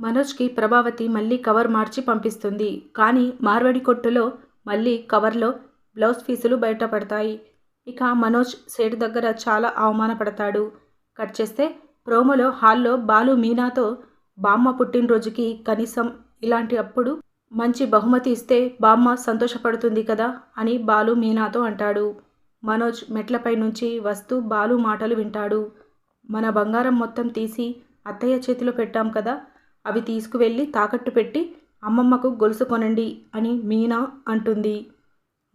మనోజ్కి ప్రభావతి మళ్ళీ కవర్ మార్చి పంపిస్తుంది. కానీ మార్వడి కొట్టులో మళ్ళీ కవర్లో బ్లౌజ్ పీసులు బయటపడతాయి. ఇక మనోజ్ సేటు దగ్గర చాలా అవమానపడతాడు. కట్ చేస్తే ప్రోమోలో హాల్లో బాలు మీనాతో బామ్మ పుట్టినరోజుకి కనీసం ఇలాంటి అప్పుడు మంచి బహుమతి ఇస్తే బామ్మ సంతోషపడుతుంది కదా అని బాలు మీనాతో అంటాడు. మనోజ్ మెట్లపై నుంచి వస్తూ బాలు మాటలు వింటాడు. మన బంగారం మొత్తం తీసి అత్తయ్య చేతిలో పెట్టాం కదా అవి తీసుకువెళ్ళి తాకట్టు పెట్టి అమ్మమ్మకు గొలుసు కొనండి అని మీనా అంటుంది.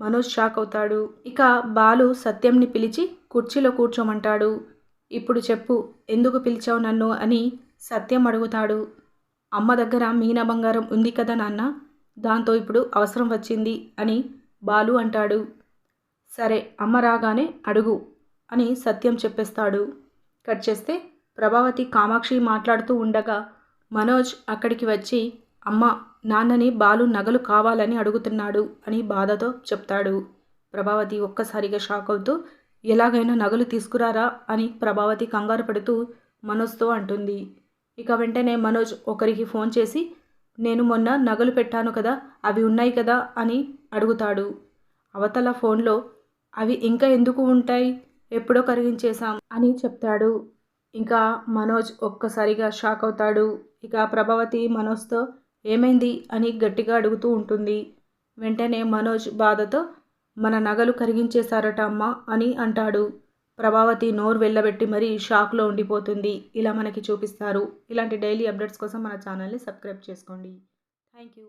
మనోజ్ షాక్ అవుతాడు. ఇక బాలు సత్యంని పిలిచి కుర్చీలో కూర్చోమంటాడు. ఇప్పుడు చెప్పు ఎందుకు పిలిచావు నన్ను? అని సత్యం అడుగుతాడు. అమ్మ దగ్గర మీనా బంగారం ఉంది కదా నాన్న? దాంతో ఇప్పుడు అవసరం వచ్చింది అని బాలు అంటాడు. సరే అమ్మ రాగానే అడుగు అని సత్యం చెప్పేస్తాడు. కట్ చేస్తే ప్రభావతి కామాక్షి మాట్లాడుతూ ఉండగా మనోజ్ అక్కడికి వచ్చి అమ్మ నాన్నని బాలు నగలు కావాలని అడుగుతున్నాడు అని బాధతో చెప్తాడు. ప్రభావతి ఒక్కసారిగా షాక్ అవుతూ ఎలాగైనా నగలు తీసుకురారా అని ప్రభావతి కంగారు పడుతూ మనోజ్తో అంటుంది. ఇక వెంటనే మనోజ్ ఒకరికి ఫోన్ చేసి నేను మొన్న నగలు పెట్టాను కదా అవి ఉన్నాయి కదా అని అడుగుతాడు. అవతల ఫోన్లో అవి ఇంకా ఎందుకు ఉంటాయి? ఎప్పుడో కరిగించేశాం అని చెప్తాడు. ఇంకా మనోజ్ ఒక్కసారిగా షాక్ అవుతాడు. ఇక ప్రభావతి మనోజ్తో ఏమైంది? అని గట్టిగా అడుగుతూ ఉంటుంది. వెంటనే మనోజ్ బాధతో మన నగలు కరిగించేశారట అమ్మ అని అంటాడు. ప్రభావతి నోరు వెళ్ళబెట్టి మరీ షాక్లో ఉండిపోతుంది. ఇలా మనకి చూపిస్తారు. ఇలాంటి డైలీ అప్డేట్స్ కోసం మన ఛానల్ని సబ్స్క్రైబ్ చేసుకోండి. Thank you.